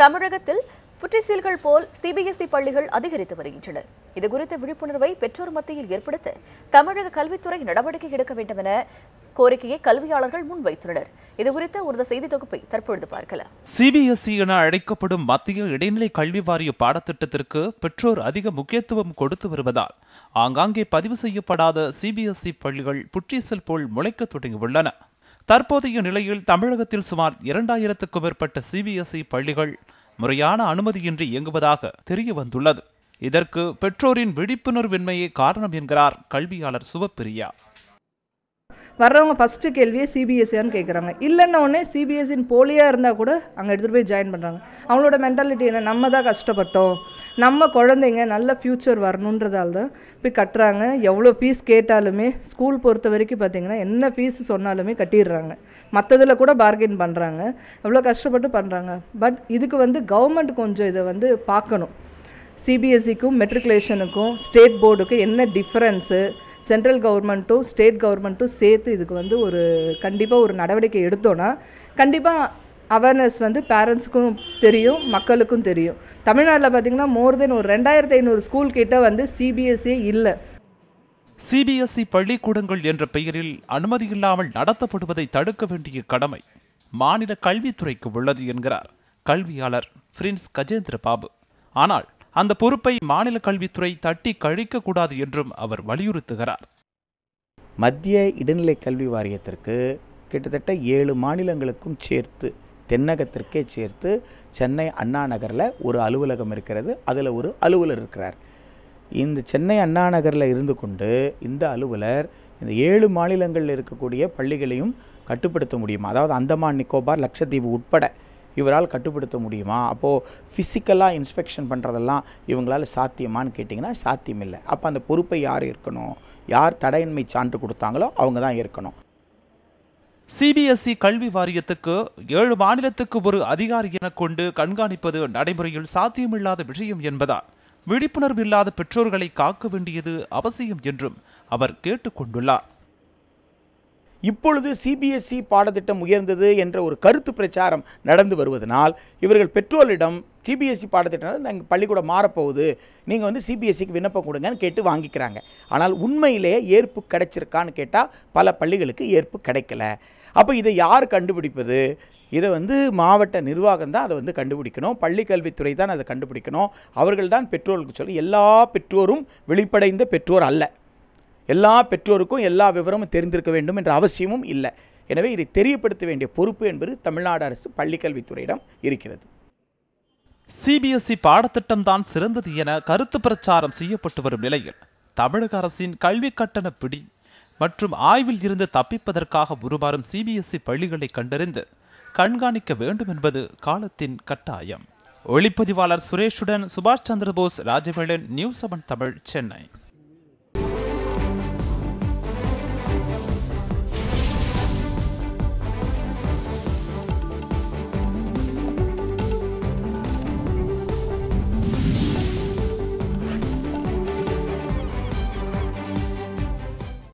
தமிழகத்தில் புற்றிசீல்கள் போல் சிபிஎஸ்இ பள்ளிகள் அதிகரித்து வருகின்றன. இதுகுறித்த விழிப்புணர்வை பெற்றோர் மத்தியில் ஏற்படுத்த தமிழக கல்வித்துறை நடவடிக்கை எடுக்க வேண்டும் என கோரிக்கையை கல்வியாளர்கள் முன்வைத்துள்ளனர். இதுகுறித்த ஒரு செய்தி தொகுப்பை தற்பொழுது பார்க்கலாம். சிபிஎஸ்இ என அழைக்கப்படும் மத்திய இடைநிலை கல்வி வாரிய பாடத்திட்டத்திற்கு பெற்றோர் அதிக முக்கியத்துவம் கொடுத்து வருவதால் ஆங்காங்கே பதிவு செய்யப்படாத சிபிஎஸ்இ பள்ளிகள் புற்றீசல் போல் முளைக்க தொடங்கியுள்ளன. தற்போதைய நிலையில் தமிழகத்தில் சுமார் இரண்டாயிரத்துக்கும் மேற்பட்ட சிபிஎஸ்இ பள்ளிகள் முறையான அனுமதியின்றி இயங்குவதாக தெரிய வந்துள்ளது இதற்கு பெற்றோரின் விழிப்புணர்வின்மையே காரணம் என்கிறார் கல்வியாளர் சிவப்பிரியா. வர்றவங்க ஃபஸ்ட்டு கேள்வியே சிபிஎஸ்சியான்னு கேட்குறாங்க இல்லைன்ன உடனே சிபிஎஸ்சின்னு போலியாக இருந்தால் கூட அங்கே எடுத்துகிட்டு போய் ஜாயின் பண்ணுறாங்க அவங்களோட மென்டாலிட்டி என்ன? நம்ம தான் கஷ்டப்பட்டோம். நம்ம குழந்தைங்க நல்ல ஃப்யூச்சர் வரணுன்றதால தான் போய் கட்டுறாங்க. எவ்வளோ ஃபீஸ் கேட்டாலுமே ஸ்கூல் பொறுத்த வரைக்கும் பார்த்தீங்கன்னா என்ன ஃபீஸ் சொன்னாலுமே கட்டிடுறாங்க. மற்றதில் கூட பார்கெயின் பண்ணுறாங்க எவ்வளோ கஷ்டப்பட்டு பண்ணுறாங்க பட் இதுக்கு வந்து கவர்மெண்ட் கொஞ்சம் இதை வந்து பார்க்கணும். சிபிஎஸ்சிக்கும் மெட்ரிகுலேஷனுக்கும் ஸ்டேட் போர்டுக்கும் என்ன டிஃப்ரென்ஸு சென்ட்ரல் கவர்மெண்ட்டும் ஸ்டேட் கவர்மெண்ட்டும் சேர்த்து இதுக்கு வந்து ஒரு கண்டிப்பாக ஒரு நடவடிக்கை எடுத்தோன்னா கண்டிப்பாக அவேர்னஸ் வந்து பேரண்ட்ஸுக்கும் தெரியும் மக்களுக்கும் தெரியும். தமிழ்நாட்டில் பார்த்திங்கன்னா மோர் தென் ஒரு ரெண்டாயிரத்தி ஐநூறு ஸ்கூல் கிட்ட வந்து சிபிஎஸ்சி இல்லை. சிபிஎஸ்இ பள்ளிக்கூடங்கள் என்ற பெயரில் அனுமதியில்லாமல் நடத்தப்படுவதை தடுக்க வேண்டிய கடமை மாநில கல்வித்துறைக்கு உள்ளது என்கிறார் கல்வியாளர் பிரின்ஸ் கஜேந்திர பாபு. ஆனால் அந்த பொறுப்பை மாநில கல்வித்துறை தட்டி கழிக்க கூடாது என்றும் அவர் வலியுறுத்துகிறார். மத்திய இடைநிலை கல்வி வாரியத்திற்கு கிட்டத்தட்ட ஏழு மாநிலங்களுக்கும் சேர்த்து தென்னகத்திற்கே சேர்த்து சென்னை அண்ணா நகரில் ஒரு அலுவலகம் இருக்கிறது. அதில் ஒரு அலுவலர் இருக்கிறார். இந்த சென்னை அண்ணா நகரில் இருந்து கொண்டு இந்த அலுவலர் இந்த ஏழு மாநிலங்களில் இருக்கக்கூடிய பள்ளிகளையும் கட்டுப்படுத்த முடியும்? அதாவது அந்தமான் நிக்கோபார் லட்சத்தீவு உட்பட இவரால் கட்டுப்படுத்த முடியுமா? அப்போது ஃபிசிக்கலாக இன்ஸ்பெக்ஷன் பண்ணுறதெல்லாம் இவங்களால் சாத்தியமான்னு கேட்டிங்கன்னா சாத்தியம் இல்லை அப்போ அந்த பொறுப்பை யார் இருக்கணும் யார் தடையின்மை சான்று கொடுத்தாங்களோ அவங்க தான் இருக்கணும் சிபிஎஸ்இ கல்வி வாரியத்துக்கு ஏழு மாநிலத்துக்கு ஒரு அதிகாரி என கொண்டு கண்காணிப்பது நடைமுறையில் சாத்தியமில்லாத விஷயம் என்பதால் விழிப்புணர்வு இல்லாத பெற்றோர்களை காக்க வேண்டியது அவசியம் என்றும் அவர் கேட்டுக்கொண்டுள்ளார். இப்பொழுது சிபிஎஸ்இ பாடத்திட்டம் உயர்ந்தது என்ற ஒரு கருத்து பிரச்சாரம் நடந்து வருவதனால் இவர்கள் பெற்றோரிடம் சிபிஎஸ்சி பாடத்திட்டம் நாங்கள் பள்ளிக்கூடம் மாறப்போகுது நீங்கள் வந்து சிபிஎஸ்சிக்கு விண்ணப்பம் கொடுங்கன்னு கேட்டு வாங்கிக்கிறாங்க. ஆனால் உண்மையிலேயே ஏற்பு கிடைச்சிருக்கான்னு கேட்டால் பல பள்ளிகளுக்கு ஏற்பு கிடைக்கல. அப்போ இதை யார் கண்டுபிடிப்பது? இதை வந்து மாவட்ட நிர்வாகம் தான் அதை வந்து கண்டுபிடிக்கணும். பள்ளி கல்வித்துறை தான் அதை கண்டுபிடிக்கணும். அவர்கள் தான் பெற்றோர்களுக்கு சொல்லி எல்லா பெற்றோரும் வெளிப்படைந்த பெற்றோர் அல்ல. எல்லா பெற்றோருக்கும் எல்லா விவரமும் தெரிந்திருக்க வேண்டும் என்ற அவசியமும் இல்லை. எனவே இதை தெரியப்படுத்த வேண்டிய பொறுப்பு என்பது தமிழ்நாடு அரசு பள்ளிக்கல்வித்துறையிடம் இருக்கிறது. சிபிஎஸ்இ பாடத்திட்டம் தான் சிறந்தது என கருத்து பிரச்சாரம் செய்யப்பட்டு வரும் நிலையில் தமிழக அரசின் கல்வி கட்டண பிடி மற்றும் ஆய்வில் இருந்து தப்பிப்பதற்காக உருமாறும் சிபிஎஸ்இ பள்ளிகளை கண்டறிந்து கண்காணிக்க வேண்டும் என்பது காலத்தின் கட்டாயம். ஒளிப்பதிவாளர் சுரேஷுடன் சுபாஷ் சந்திரபோஸ் ராஜவேலன் நியூஸ் செவன் தமிழ் சென்னை.